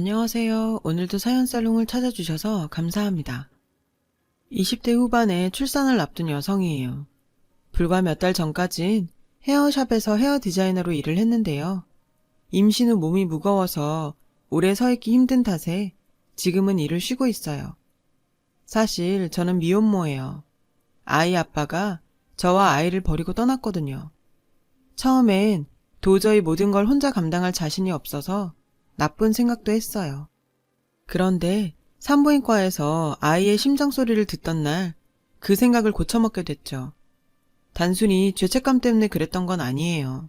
안녕하세요. 오늘도 사연 살롱을 찾아주셔서 감사합니다. 20대 후반에 출산을 앞둔 여성이에요. 불과 몇 달 전까진 헤어샵에서 헤어 디자이너로 일을 했는데요. 임신 후 몸이 무거워서 오래 서 있기 힘든 탓에 지금은 일을 쉬고 있어요. 사실 저는 미혼모예요. 아이 아빠가 저와 아이를 버리고 떠났거든요. 처음엔 도저히 모든 걸 혼자 감당할 자신이 없어서 나쁜 생각도 했어요. 그런데 산부인과에서 아이의 심장 소리를 듣던 날 그 생각을 고쳐먹게 됐죠. 단순히 죄책감 때문에 그랬던 건 아니에요.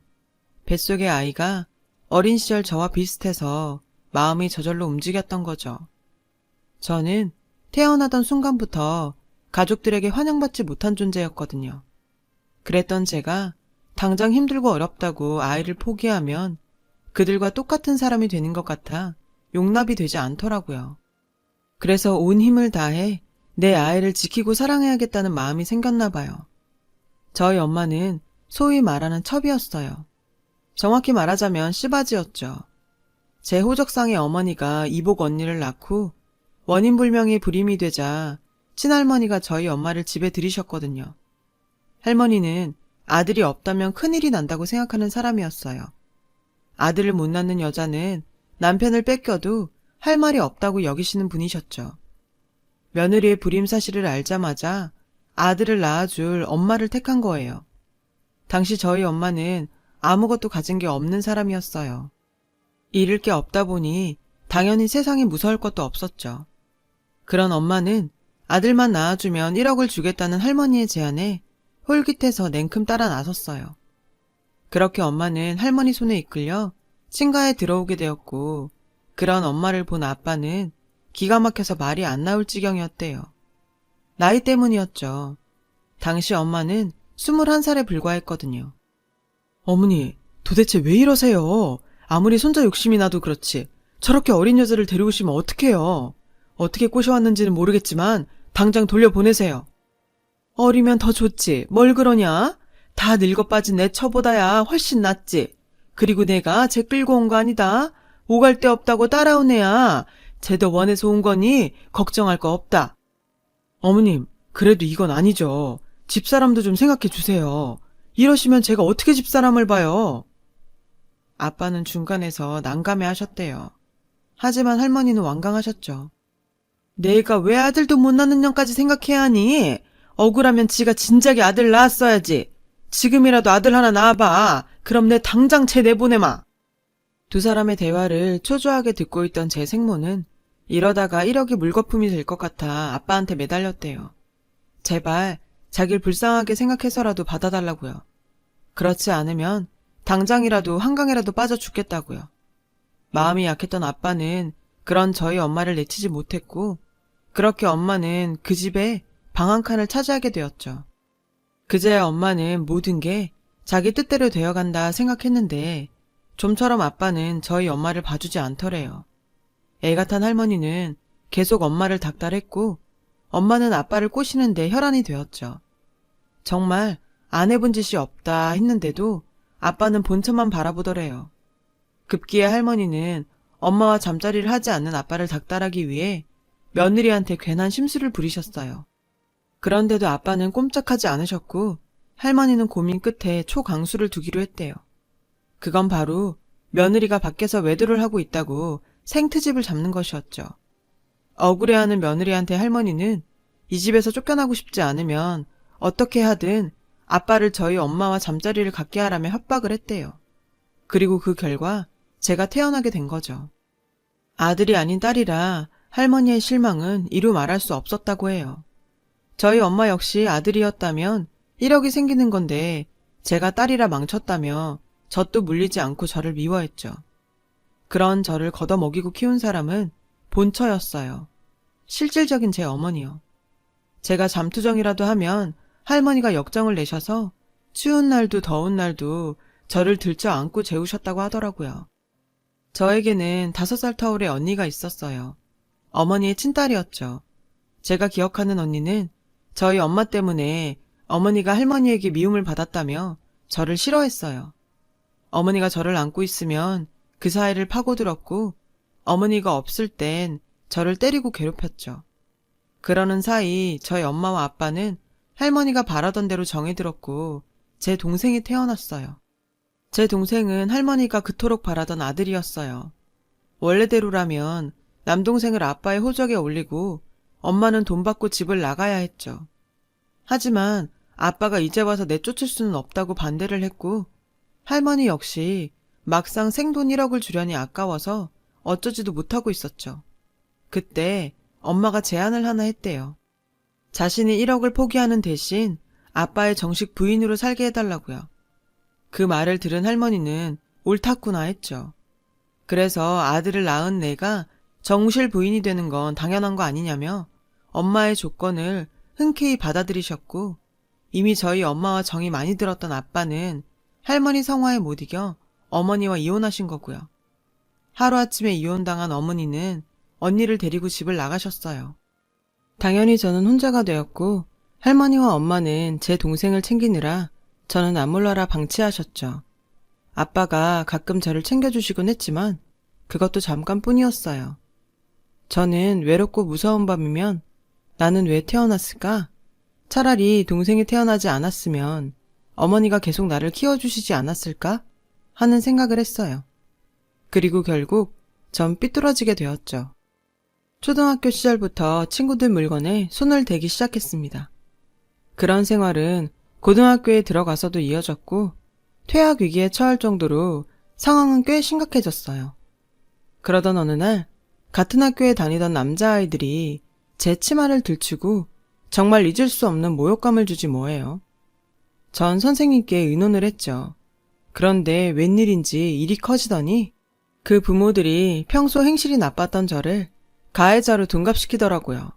뱃속의 아이가 어린 시절 저와 비슷해서 마음이 저절로 움직였던 거죠. 저는 태어나던 순간부터 가족들에게 환영받지 못한 존재였거든요. 그랬던 제가 당장 힘들고 어렵다고 아이를 포기하면 그들과 똑같은 사람이 되는 것 같아 용납이 되지 않더라고요. 그래서 온 힘을 다해 내 아이를 지키고 사랑해야겠다는 마음이 생겼나 봐요. 저희 엄마는 소위 말하는 첩이었어요. 정확히 말하자면 씨바지였죠. 제 호적상의 어머니가 이복 언니를 낳고 원인불명의 불임이 되자 친할머니가 저희 엄마를 집에 들이셨거든요. 할머니는 아들이 없다면 큰일이 난다고 생각하는 사람이었어요. 아들을 못 낳는 여자는 남편을 뺏겨도 할 말이 없다고 여기시는 분이셨죠. 며느리의 불임 사실을 알자마자 아들을 낳아줄 엄마를 택한 거예요. 당시 저희 엄마는 아무것도 가진 게 없는 사람이었어요. 잃을 게 없다 보니 당연히 세상에 무서울 것도 없었죠. 그런 엄마는 아들만 낳아주면 1억을 주겠다는 할머니의 제안에 홀깃해서 냉큼 따라 나섰어요. 그렇게 엄마는 할머니 손에 이끌려 친가에 들어오게 되었고, 그런 엄마를 본 아빠는 기가 막혀서 말이 안 나올 지경이었대요. 나이 때문이었죠. 당시 엄마는 21살에 불과했거든요. 어머니, 도대체 왜 이러세요? 아무리 손자 욕심이 나도 그렇지. 저렇게 어린 여자를 데려오시면 어떡해요? 어떻게 꼬셔왔는지는 모르겠지만 당장 돌려보내세요. 어리면 더 좋지. 뭘 그러냐? 다 늙어 빠진 내 처보다야 훨씬 낫지. 그리고 내가 쟤 끌고 온 거 아니다. 오갈 데 없다고 따라온 애야. 쟤도 원해서 온 거니 걱정할 거 없다. 어머님, 그래도 이건 아니죠. 집사람도 좀 생각해 주세요. 이러시면 제가 어떻게 집사람을 봐요? 아빠는 중간에서 난감해 하셨대요. 하지만 할머니는 완강하셨죠. 내가 왜 아들도 못 낳는 년까지 생각해야 하니? 억울하면 지가 진작에 아들 낳았어야지. 지금이라도 아들 하나 낳아봐. 그럼 내 당장 쟤 내보내마. 두 사람의 대화를 초조하게 듣고 있던 제 생모는 이러다가 1억이 물거품이 될 것 같아 아빠한테 매달렸대요. 제발 자길 불쌍하게 생각해서라도 받아달라고요. 그렇지 않으면 당장이라도 한강이라도 빠져 죽겠다고요. 마음이 약했던 아빠는 그런 저희 엄마를 내치지 못했고 그렇게 엄마는 그 집에 방 한 칸을 차지하게 되었죠. 그제야 엄마는 모든 게 자기 뜻대로 되어간다 생각했는데 좀처럼 아빠는 저희 엄마를 봐주지 않더래요. 애가 탄 할머니는 계속 엄마를 닥달했고 엄마는 아빠를 꼬시는데 혈안이 되었죠. 정말 안 해본 짓이 없다 했는데도 아빠는 본처만 바라보더래요. 급기에 할머니는 엄마와 잠자리를 하지 않는 아빠를 닥달하기 위해 며느리한테 괜한 심술을 부리셨어요. 그런데도 아빠는 꼼짝하지 않으셨고 할머니는 고민 끝에 초강수를 두기로 했대요. 그건 바로 며느리가 밖에서 외도를 하고 있다고 생트집을 잡는 것이었죠. 억울해하는 며느리한테 할머니는 이 집에서 쫓겨나고 싶지 않으면 어떻게 하든 아빠를 저희 엄마와 잠자리를 갖게 하라며 협박을 했대요. 그리고 그 결과 제가 태어나게 된 거죠. 아들이 아닌 딸이라 할머니의 실망은 이루 말할 수 없었다고 해요. 저희 엄마 역시 아들이었다면 1억이 생기는 건데 제가 딸이라 망쳤다며 젖도 물리지 않고 저를 미워했죠. 그런 저를 걷어먹이고 키운 사람은 본처였어요. 실질적인 제 어머니요. 제가 잠투정이라도 하면 할머니가 역정을 내셔서 추운 날도 더운 날도 저를 들쳐 안고 재우셨다고 하더라고요. 저에게는 다섯 살 터울의 언니가 있었어요. 어머니의 친딸이었죠. 제가 기억하는 언니는 저희 엄마 때문에 어머니가 할머니에게 미움을 받았다며 저를 싫어했어요. 어머니가 저를 안고 있으면 그 사이를 파고들었고 어머니가 없을 땐 저를 때리고 괴롭혔죠. 그러는 사이 저희 엄마와 아빠는 할머니가 바라던 대로 정이 들었고 제 동생이 태어났어요. 제 동생은 할머니가 그토록 바라던 아들이었어요. 원래대로라면 남동생을 아빠의 호적에 올리고 엄마는 돈 받고 집을 나가야 했죠. 하지만 아빠가 이제 와서 내쫓을 수는 없다고 반대를 했고 할머니 역시 막상 생돈 1억을 주려니 아까워서 어쩌지도 못하고 있었죠. 그때 엄마가 제안을 하나 했대요. 자신이 1억을 포기하는 대신 아빠의 정식 부인으로 살게 해달라고요. 그 말을 들은 할머니는 옳았구나 했죠. 그래서 아들을 낳은 내가 정실 부인이 되는 건 당연한 거 아니냐며 엄마의 조건을 흔쾌히 받아들이셨고 이미 저희 엄마와 정이 많이 들었던 아빠는 할머니 성화에 못 이겨 어머니와 이혼하신 거고요. 하루아침에 이혼당한 어머니는 언니를 데리고 집을 나가셨어요. 당연히 저는 혼자가 되었고 할머니와 엄마는 제 동생을 챙기느라 저는 안 몰라라 방치하셨죠. 아빠가 가끔 저를 챙겨주시곤 했지만 그것도 잠깐뿐이었어요. 저는 외롭고 무서운 밤이면 나는 왜 태어났을까? 차라리 동생이 태어나지 않았으면 어머니가 계속 나를 키워주시지 않았을까? 하는 생각을 했어요. 그리고 결국 전 삐뚤어지게 되었죠. 초등학교 시절부터 친구들 물건에 손을 대기 시작했습니다. 그런 생활은 고등학교에 들어가서도 이어졌고 퇴학 위기에 처할 정도로 상황은 꽤 심각해졌어요. 그러던 어느 날 같은 학교에 다니던 남자아이들이 제 치마를 들추고 정말 잊을 수 없는 모욕감을 주지 뭐예요. 전 선생님께 의논을 했죠. 그런데 웬일인지 일이 커지더니 그 부모들이 평소 행실이 나빴던 저를 가해자로 둔갑시키더라고요.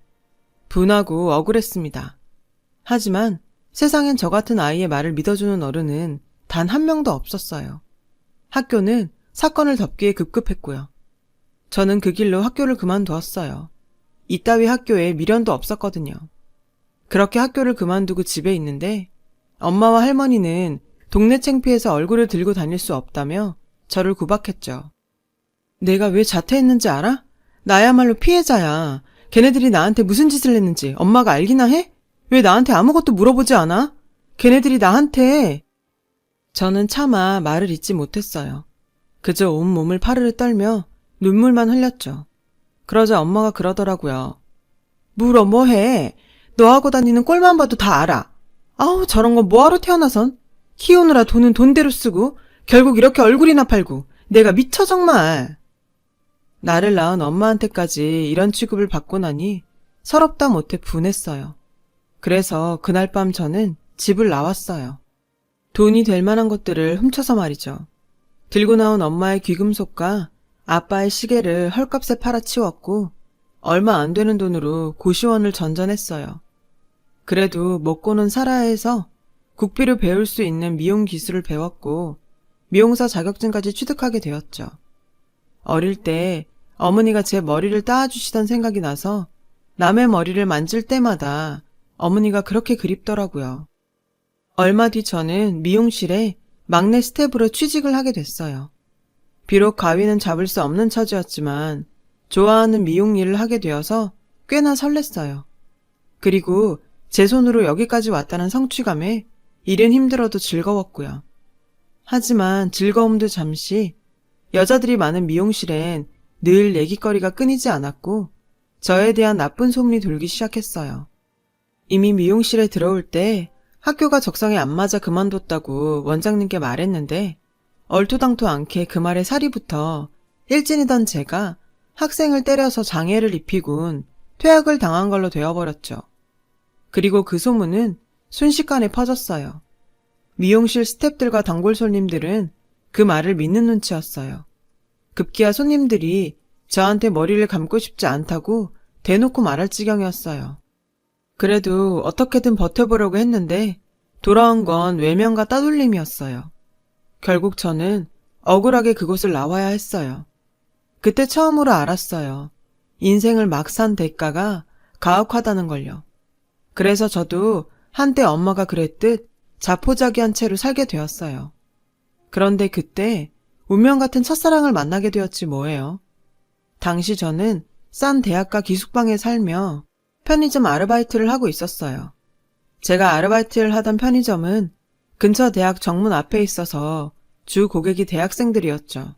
분하고 억울했습니다. 하지만 세상엔 저 같은 아이의 말을 믿어주는 어른은 단 한 명도 없었어요. 학교는 사건을 덮기에 급급했고요. 저는 그 길로 학교를 그만두었어요. 이따위 학교에 미련도 없었거든요. 그렇게 학교를 그만두고 집에 있는데 엄마와 할머니는 동네 창피해서 얼굴을 들고 다닐 수 없다며 저를 구박했죠. 내가 왜 자퇴했는지 알아? 나야말로 피해자야. 걔네들이 나한테 무슨 짓을 했는지 엄마가 알기나 해? 왜 나한테 아무것도 물어보지 않아? 걔네들이 나한테 저는 차마 말을 잇지 못했어요. 그저 온몸을 파르르 떨며 눈물만 흘렸죠. 그러자 엄마가 그러더라고요. 물어 뭐해? 너하고 다니는 꼴만 봐도 다 알아. 아우 저런 거 뭐하러 태어나선? 키우느라 돈은 돈대로 쓰고 결국 이렇게 얼굴이나 팔고 내가 미쳐 정말. 나를 낳은 엄마한테까지 이런 취급을 받고 나니 서럽다 못해 분했어요. 그래서 그날 밤 저는 집을 나왔어요. 돈이 될 만한 것들을 훔쳐서 말이죠. 들고 나온 엄마의 귀금속과 아빠의 시계를 헐값에 팔아치웠고 얼마 안 되는 돈으로 고시원을 전전했어요. 그래도 먹고는 살아야 해서 국비를 배울 수 있는 미용 기술을 배웠고 미용사 자격증까지 취득하게 되었죠. 어릴 때 어머니가 제 머리를 따아주시던 생각이 나서 남의 머리를 만질 때마다 어머니가 그렇게 그립더라고요. 얼마 뒤 저는 미용실에 막내 스텝으로 취직을 하게 됐어요. 비록 가위는 잡을 수 없는 처지였지만 좋아하는 미용 일을 하게 되어서 꽤나 설렜어요. 그리고 제 손으로 여기까지 왔다는 성취감에 일은 힘들어도 즐거웠고요. 하지만 즐거움도 잠시 여자들이 많은 미용실엔 늘 얘기거리가 끊이지 않았고 저에 대한 나쁜 소문이 돌기 시작했어요. 이미 미용실에 들어올 때 학교가 적성에 안 맞아 그만뒀다고 원장님께 말했는데 얼토당토 않게 그 말에 살이 붙어 일진이던 제가 학생을 때려서 장애를 입히곤 퇴학을 당한 걸로 되어버렸죠. 그리고 그 소문은 순식간에 퍼졌어요. 미용실 스탭들과 단골 손님들은 그 말을 믿는 눈치였어요. 급기야 손님들이 저한테 머리를 감고 싶지 않다고 대놓고 말할 지경이었어요. 그래도 어떻게든 버텨보려고 했는데 돌아온 건 외면과 따돌림이었어요. 결국 저는 억울하게 그곳을 나와야 했어요. 그때 처음으로 알았어요. 인생을 막 산 대가가 가혹하다는 걸요. 그래서 저도 한때 엄마가 그랬듯 자포자기한 채로 살게 되었어요. 그런데 그때 운명 같은 첫사랑을 만나게 되었지 뭐예요. 당시 저는 싼 대학가 기숙방에 살며 편의점 아르바이트를 하고 있었어요. 제가 아르바이트를 하던 편의점은 근처 대학 정문 앞에 있어서 주 고객이 대학생들이었죠.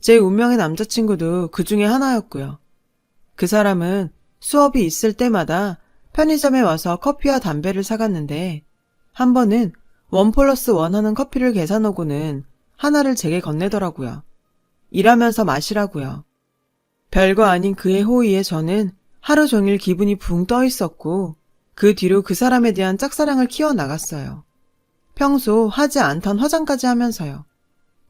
제 운명의 남자친구도 그 중에 하나였고요. 그 사람은 수업이 있을 때마다 편의점에 와서 커피와 담배를 사갔는데 한 번은 원 플러스 원 하는 커피를 계산하고는 하나를 제게 건네더라고요. 일하면서 마시라고요. 별거 아닌 그의 호의에 저는 하루 종일 기분이 붕 떠 있었고 그 뒤로 그 사람에 대한 짝사랑을 키워나갔어요. 평소 하지 않던 화장까지 하면서요.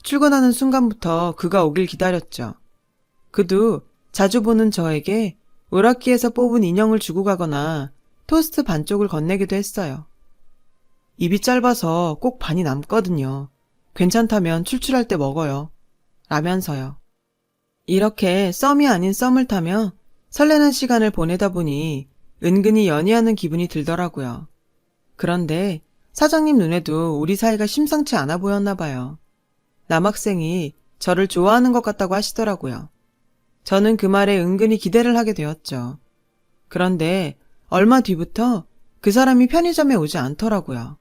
출근하는 순간부터 그가 오길 기다렸죠. 그도 자주 보는 저에게 오락기에서 뽑은 인형을 주고 가거나 토스트 반쪽을 건네기도 했어요. 입이 짧아서 꼭 반이 남거든요. 괜찮다면 출출할 때 먹어요. 라면서요. 이렇게 썸이 아닌 썸을 타며 설레는 시간을 보내다 보니 은근히 연애하는 기분이 들더라고요. 그런데 사장님 눈에도 우리 사이가 심상치 않아 보였나 봐요. 남학생이 저를 좋아하는 것 같다고 하시더라고요. 저는 그 말에 은근히 기대를 하게 되었죠. 그런데 얼마 뒤부터 그 사람이 편의점에 오지 않더라고요.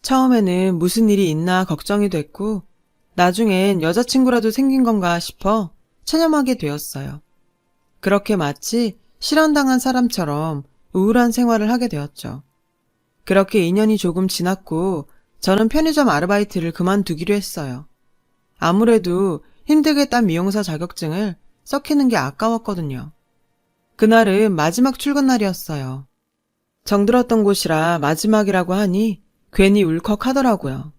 처음에는 무슨 일이 있나 걱정이 됐고, 나중엔 여자친구라도 생긴 건가 싶어 체념하게 되었어요. 그렇게 마치 실현당한 사람처럼 우울한 생활을 하게 되었죠. 그렇게 2년이 조금 지났고, 저는 편의점 아르바이트를 그만두기로 했어요. 아무래도 힘들게 딴 미용사 자격증을 썩히는 게 아까웠거든요. 그날은 마지막 출근 날이었어요. 정들었던 곳이라 마지막이라고 하니 괜히 울컥하더라고요.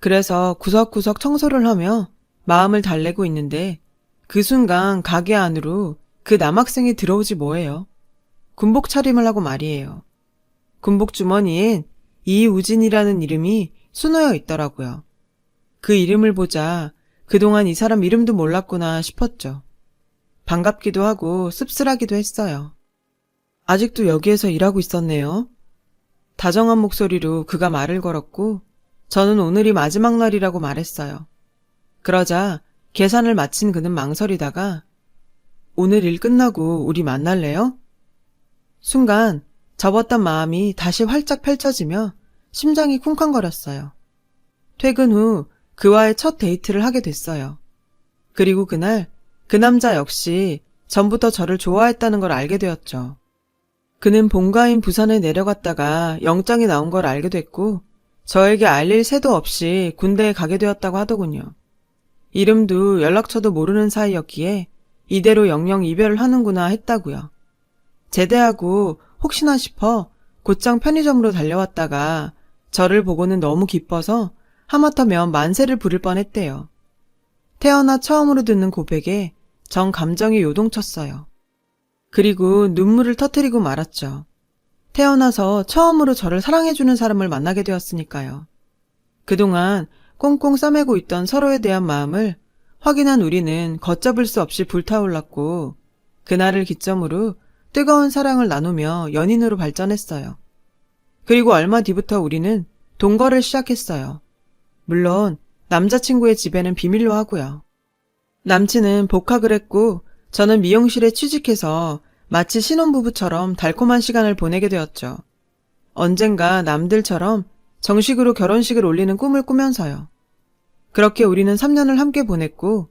그래서 구석구석 청소를 하며 마음을 달래고 있는데 그 순간 가게 안으로 그 남학생이 들어오지 뭐예요. 군복 차림을 하고 말이에요. 군복 주머니엔 이우진이라는 이름이 수놓여 있더라고요. 그 이름을 보자 그동안 이 사람 이름도 몰랐구나 싶었죠. 반갑기도 하고 씁쓸하기도 했어요. 아직도 여기에서 일하고 있었네요. 다정한 목소리로 그가 말을 걸었고 저는 오늘이 마지막 날이라고 말했어요. 그러자 계산을 마친 그는 망설이다가 오늘 일 끝나고 우리 만날래요? 순간 접었던 마음이 다시 활짝 펼쳐지며 심장이 쿵쾅거렸어요. 퇴근 후 그와의 첫 데이트를 하게 됐어요. 그리고 그날 그 남자 역시 전부터 저를 좋아했다는 걸 알게 되었죠. 그는 본가인 부산에 내려갔다가 영장이 나온 걸 알게 됐고 저에게 알릴 새도 없이 군대에 가게 되었다고 하더군요. 이름도 연락처도 모르는 사이였기에 이대로 영영 이별을 하는구나 했다고요. 제대하고 혹시나 싶어 곧장 편의점으로 달려왔다가 저를 보고는 너무 기뻐서 하마터면 만세를 부릴 뻔했대요. 태어나 처음으로 듣는 고백에 전 감정이 요동쳤어요. 그리고 눈물을 터뜨리고 말았죠. 태어나서 처음으로 저를 사랑해주는 사람을 만나게 되었으니까요. 그동안 꽁꽁 싸매고 있던 서로에 대한 마음을 확인한 우리는 걷잡을 수 없이 불타올랐고, 그날을 기점으로 뜨거운 사랑을 나누며 연인으로 발전했어요. 그리고 얼마 뒤부터 우리는 동거를 시작했어요. 물론 남자친구의 집에는 비밀로 하고요. 남친은 복학을 했고 저는 미용실에 취직해서 마치 신혼부부처럼 달콤한 시간을 보내게 되었죠. 언젠가 남들처럼 정식으로 결혼식을 올리는 꿈을 꾸면서요. 그렇게 우리는 3년을 함께 보냈고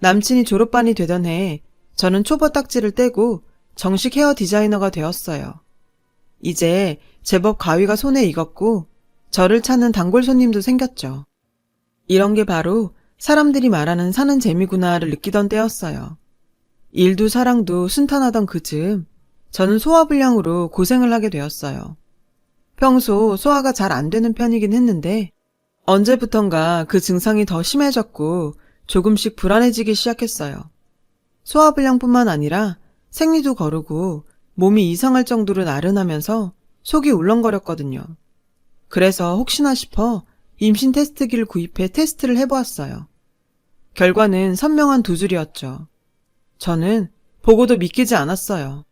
남친이 졸업반이 되던 해에 저는 초보 딱지를 떼고 정식 헤어 디자이너가 되었어요. 이제 제법 가위가 손에 익었고 저를 찾는 단골 손님도 생겼죠. 이런 게 바로 사람들이 말하는 사는 재미구나를 느끼던 때였어요. 일도 사랑도 순탄하던 그 즈음 저는 소화불량으로 고생을 하게 되었어요. 평소 소화가 잘 안 되는 편이긴 했는데 언제부턴가 그 증상이 더 심해졌고 조금씩 불안해지기 시작했어요. 소화불량뿐만 아니라 생리도 거르고 몸이 이상할 정도로 나른하면서 속이 울렁거렸거든요. 그래서 혹시나 싶어 임신 테스트기를 구입해 테스트를 해보았어요. 결과는 선명한 두 줄이었죠. 저는 보고도 믿기지 않았어요.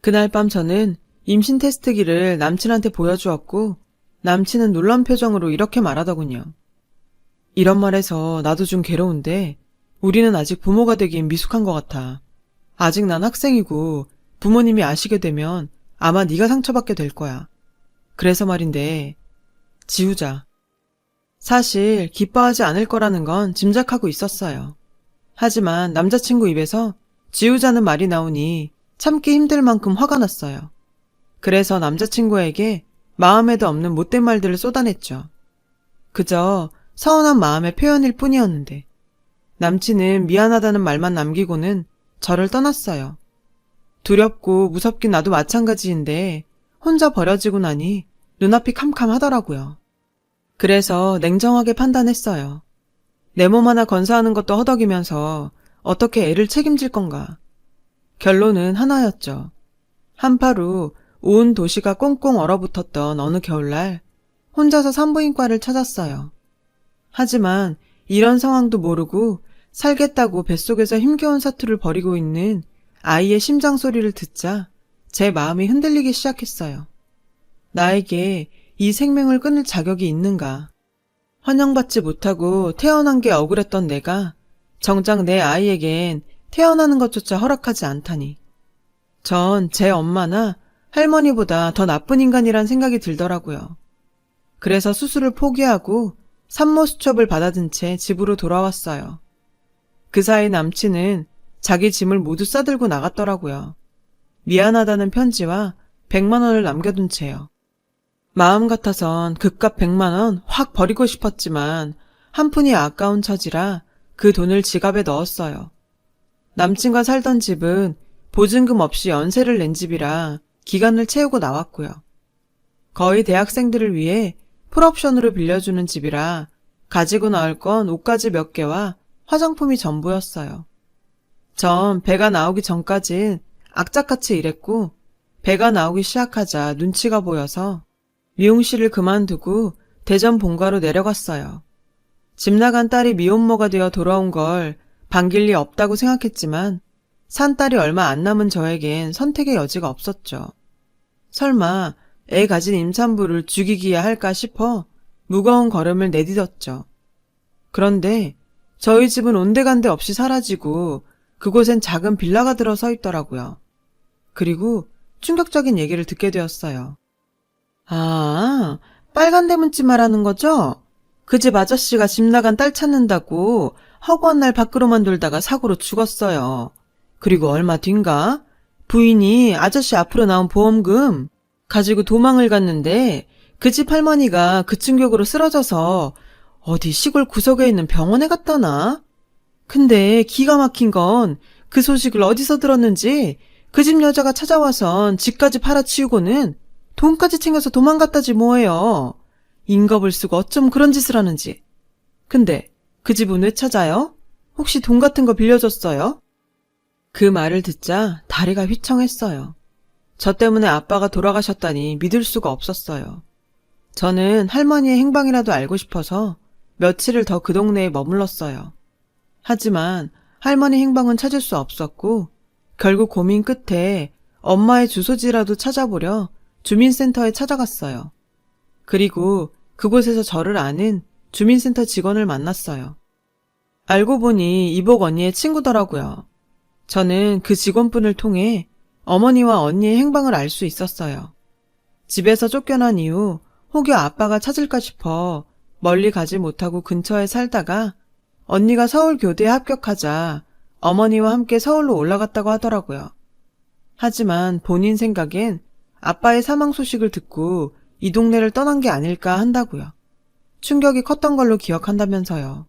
그날 밤 저는 임신 테스트기를 남친한테 보여주었고 남친은 놀란 표정으로 이렇게 말하더군요. 이런 말해서 나도 좀 괴로운데 우리는 아직 부모가 되기엔 미숙한 것 같아. 아직 난 학생이고 부모님이 아시게 되면 아마 네가 상처받게 될 거야. 그래서 말인데 지우자. 사실 기뻐하지 않을 거라는 건 짐작하고 있었어요. 하지만 남자친구 입에서 지우자는 말이 나오니 참기 힘들 만큼 화가 났어요. 그래서 남자친구에게 마음에도 없는 못된 말들을 쏟아냈죠. 그저 서운한 마음의 표현일 뿐이었는데 남친은 미안하다는 말만 남기고는 저를 떠났어요. 두렵고 무섭긴 나도 마찬가지인데 혼자 버려지고 나니 눈앞이 캄캄하더라고요. 그래서 냉정하게 판단했어요. 내 몸 하나 건사하는 것도 허덕이면서 어떻게 애를 책임질 건가. 결론은 하나였죠. 한파로 온 도시가 꽁꽁 얼어붙었던 어느 겨울날 혼자서 산부인과를 찾았어요. 하지만 이런 상황도 모르고 살겠다고 뱃속에서 힘겨운 사투를 벌이고 있는 아이의 심장 소리를 듣자 제 마음이 흔들리기 시작했어요. 나에게 이 생명을 끊을 자격이 있는가? 환영받지 못하고 태어난 게 억울했던 내가 정작 내 아이에겐 태어나는 것조차 허락하지 않다니. 전 제 엄마나 할머니보다 더 나쁜 인간이란 생각이 들더라고요. 그래서 수술을 포기하고 산모 수첩을 받아든 채 집으로 돌아왔어요. 그 사이 남친은 자기 짐을 모두 싸들고 나갔더라고요. 미안하다는 편지와 100만 원을 남겨둔 채요. 마음 같아선 그깟 100만 원 확 버리고 싶었지만 한 푼이 아까운 처지라 그 돈을 지갑에 넣었어요. 남친과 살던 집은 보증금 없이 연세를 낸 집이라 기간을 채우고 나왔고요. 거의 대학생들을 위해 풀옵션으로 빌려주는 집이라 가지고 나올 건 옷가지 몇 개와 화장품이 전부였어요. 전 배가 나오기 전까진 악착같이 일했고 배가 나오기 시작하자 눈치가 보여서 미용실을 그만두고 대전 본가로 내려갔어요. 집 나간 딸이 미혼모가 되어 돌아온 걸 반길 리 없다고 생각했지만 산 딸이 얼마 안 남은 저에겐 선택의 여지가 없었죠. 설마 애 가진 임산부를 죽이기야 할까 싶어 무거운 걸음을 내딛었죠. 그런데 저희 집은 온데간데 없이 사라지고 그곳엔 작은 빌라가 들어서 있더라고요. 그리고 충격적인 얘기를 듣게 되었어요. 아, 빨간 대문집 말하는 거죠? 그 집 아저씨가 집 나간 딸 찾는다고 허구한 날 밖으로만 돌다가 사고로 죽었어요. 그리고 얼마 뒤인가 부인이 아저씨 앞으로 나온 보험금 가지고 도망을 갔는데 그 집 할머니가 그 충격으로 쓰러져서 어디 시골 구석에 있는 병원에 갔다나? 근데 기가 막힌 건 그 소식을 어디서 들었는지 그 집 여자가 찾아와선 집까지 팔아치우고는 돈까지 챙겨서 도망갔다지 뭐예요. 인겁을 쓰고 어쩜 그런 짓을 하는지. 근데 그 집은 왜 찾아요? 혹시 돈 같은 거 빌려줬어요? 그 말을 듣자 다리가 휘청했어요. 저 때문에 아빠가 돌아가셨다니 믿을 수가 없었어요. 저는 할머니의 행방이라도 알고 싶어서 며칠을 더 그 동네에 머물렀어요. 하지만 할머니 행방은 찾을 수 없었고 결국 고민 끝에 엄마의 주소지라도 찾아보려 주민센터에 찾아갔어요. 그리고 그곳에서 저를 아는 주민센터 직원을 만났어요. 알고 보니 이복 언니의 친구더라고요. 저는 그 직원분을 통해 어머니와 언니의 행방을 알 수 있었어요. 집에서 쫓겨난 이후 혹여 아빠가 찾을까 싶어 멀리 가지 못하고 근처에 살다가 언니가 서울 교대에 합격하자 어머니와 함께 서울로 올라갔다고 하더라고요. 하지만 본인 생각엔 아빠의 사망 소식을 듣고 이 동네를 떠난 게 아닐까 한다고요. 충격이 컸던 걸로 기억한다면서요.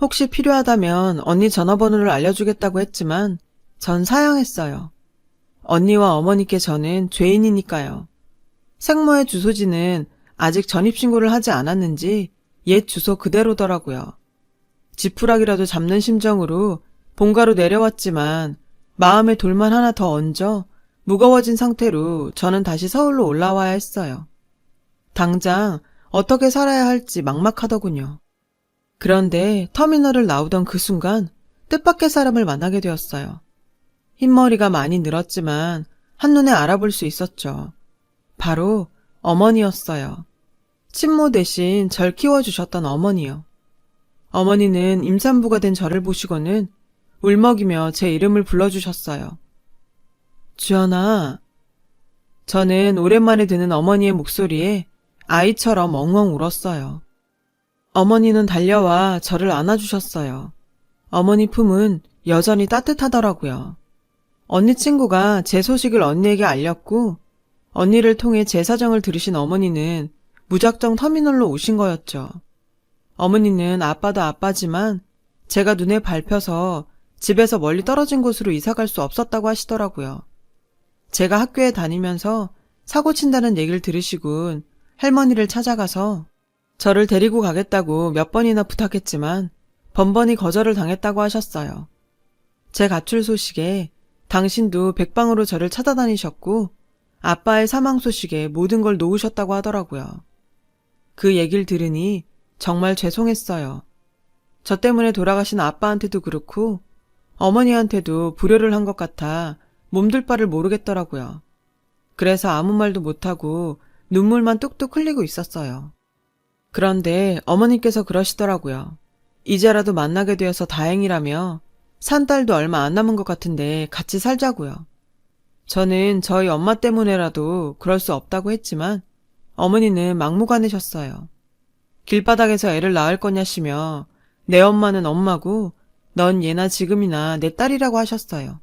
혹시 필요하다면 언니 전화번호를 알려주겠다고 했지만 전 사양했어요. 언니와 어머니께 저는 죄인이니까요. 생모의 주소지는 아직 전입신고를 하지 않았는지 옛 주소 그대로더라고요. 지푸라기라도 잡는 심정으로 본가로 내려왔지만 마음에 돌만 하나 더 얹어 무거워진 상태로 저는 다시 서울로 올라와야 했어요. 당장 어떻게 살아야 할지 막막하더군요. 그런데 터미널을 나오던 그 순간 뜻밖의 사람을 만나게 되었어요. 흰머리가 많이 늘었지만 한눈에 알아볼 수 있었죠. 바로 어머니였어요. 친모 대신 절 키워주셨던 어머니요. 어머니는 임산부가 된 저를 보시고는 울먹이며 제 이름을 불러주셨어요. 주연아. 저는 오랜만에 듣는 어머니의 목소리에 아이처럼 엉엉 울었어요. 어머니는 달려와 저를 안아주셨어요. 어머니 품은 여전히 따뜻하더라고요. 언니 친구가 제 소식을 언니에게 알렸고, 언니를 통해 제 사정을 들으신 어머니는 무작정 터미널로 오신 거였죠. 어머니는 아빠도 아빠지만 제가 눈에 밟혀서 집에서 멀리 떨어진 곳으로 이사 갈 수 없었다고 하시더라고요. 제가 학교에 다니면서 사고 친다는 얘기를 들으시곤 할머니를 찾아가서 저를 데리고 가겠다고 몇 번이나 부탁했지만 번번이 거절을 당했다고 하셨어요. 제 가출 소식에 당신도 백방으로 저를 찾아다니셨고 아빠의 사망 소식에 모든 걸 놓으셨다고 하더라고요. 그 얘기를 들으니 정말 죄송했어요. 저 때문에 돌아가신 아빠한테도 그렇고 어머니한테도 불효를 한 것 같아 몸둘 바를 모르겠더라고요. 그래서 아무 말도 못하고 눈물만 뚝뚝 흘리고 있었어요. 그런데 어머니께서 그러시더라고요. 이제라도 만나게 되어서 다행이라며 산 딸도 얼마 안 남은 것 같은데 같이 살자고요. 저는 저희 엄마 때문에라도 그럴 수 없다고 했지만 어머니는 막무가내셨어요. 길바닥에서 애를 낳을 거냐시며 내 엄마는 엄마고 넌 예나 지금이나 내 딸이라고 하셨어요.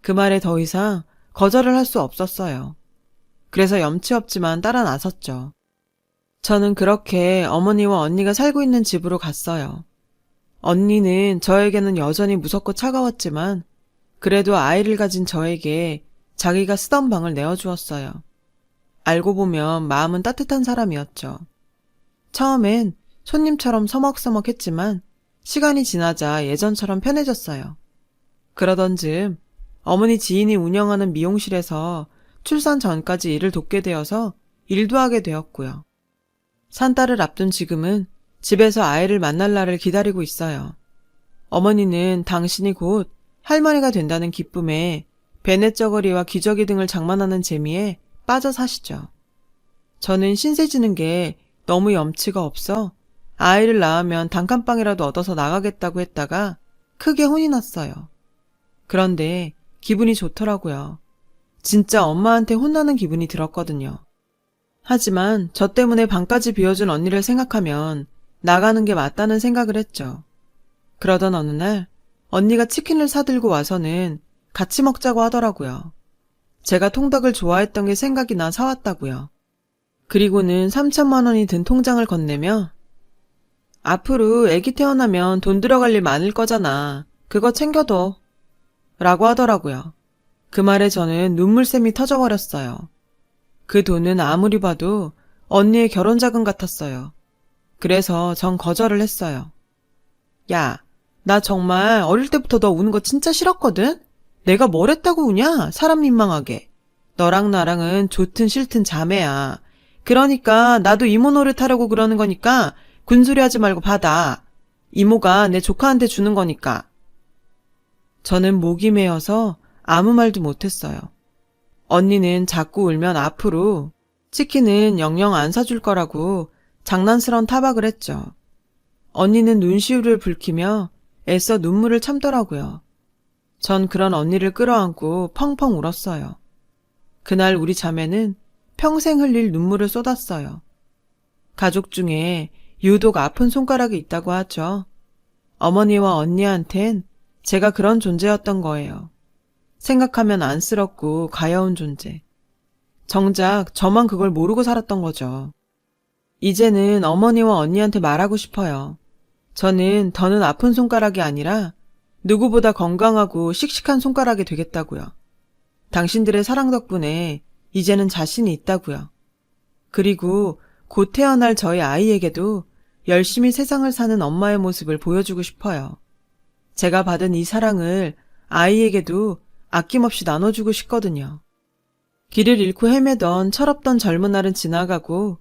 그 말에 더 이상 거절을 할 수 없었어요. 그래서 염치 없지만 따라 나섰죠. 저는 그렇게 어머니와 언니가 살고 있는 집으로 갔어요. 언니는 저에게는 여전히 무섭고 차가웠지만 그래도 아이를 가진 저에게 자기가 쓰던 방을 내어주었어요. 알고 보면 마음은 따뜻한 사람이었죠. 처음엔 손님처럼 서먹서먹했지만 시간이 지나자 예전처럼 편해졌어요. 그러던 즈음 어머니 지인이 운영하는 미용실에서 출산 전까지 일을 돕게 되어서 일도 하게 되었고요. 산딸을 앞둔 지금은 집에서 아이를 만날 날을 기다리고 있어요. 어머니는 당신이 곧 할머니가 된다는 기쁨에 베넷 저거리와 기저귀 등을 장만하는 재미에 빠져 사시죠. 저는 신세 지는 게 너무 염치가 없어 아이를 낳으면 단칸방이라도 얻어서 나가겠다고 했다가 크게 혼이 났어요. 그런데 기분이 좋더라고요. 진짜 엄마한테 혼나는 기분이 들었거든요. 하지만 저 때문에 방까지 비워준 언니를 생각하면 나가는 게 맞다는 생각을 했죠. 그러던 어느 날 언니가 치킨을 사들고 와서는 같이 먹자고 하더라고요. 제가 통닭을 좋아했던 게 생각이 나 사왔다고요. 그리고는 3천만 원이 든 통장을 건네며 앞으로 애기 태어나면 돈 들어갈 일 많을 거잖아. 그거 챙겨둬. 라고 하더라고요. 그 말에 저는 눈물샘이 터져버렸어요. 그 돈은 아무리 봐도 언니의 결혼 자금 같았어요. 그래서 전 거절을 했어요. 야, 나 정말 어릴 때부터 너 우는 거 진짜 싫었거든? 내가 뭘 했다고 우냐? 사람 민망하게. 너랑 나랑은 좋든 싫든 자매야. 그러니까 나도 이모 노릇 하려고 그러는 거니까 군소리 하지 말고 받아. 이모가 내 조카한테 주는 거니까. 저는 목이 메어서 아무 말도 못했어요. 언니는 자꾸 울면 앞으로 치킨은 영영 안 사줄 거라고 장난스러운 타박을 했죠. 언니는 눈시울을 붉히며 애써 눈물을 참더라고요. 전 그런 언니를 끌어안고 펑펑 울었어요. 그날 우리 자매는 평생 흘릴 눈물을 쏟았어요. 가족 중에 유독 아픈 손가락이 있다고 하죠. 어머니와 언니한텐 제가 그런 존재였던 거예요. 생각하면 안쓰럽고 가여운 존재. 정작 저만 그걸 모르고 살았던 거죠. 이제는 어머니와 언니한테 말하고 싶어요. 저는 더는 아픈 손가락이 아니라 누구보다 건강하고 씩씩한 손가락이 되겠다고요. 당신들의 사랑 덕분에 이제는 자신이 있다고요. 그리고 곧 태어날 저희 아이에게도 열심히 세상을 사는 엄마의 모습을 보여주고 싶어요. 제가 받은 이 사랑을 아이에게도 아낌없이 나눠주고 싶거든요. 길을 잃고 헤매던 철없던 젊은 날은 지나가고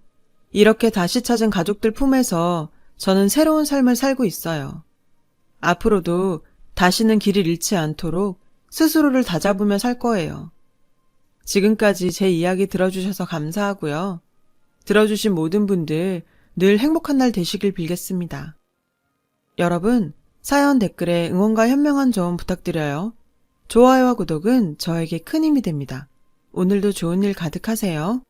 이렇게 다시 찾은 가족들 품에서 저는 새로운 삶을 살고 있어요. 앞으로도 다시는 길을 잃지 않도록 스스로를 다잡으며 살 거예요. 지금까지 제 이야기 들어주셔서 감사하고요. 들어주신 모든 분들 늘 행복한 날 되시길 빌겠습니다. 여러분, 사연 댓글에 응원과 현명한 조언 부탁드려요. 좋아요와 구독은 저에게 큰 힘이 됩니다. 오늘도 좋은 일 가득하세요.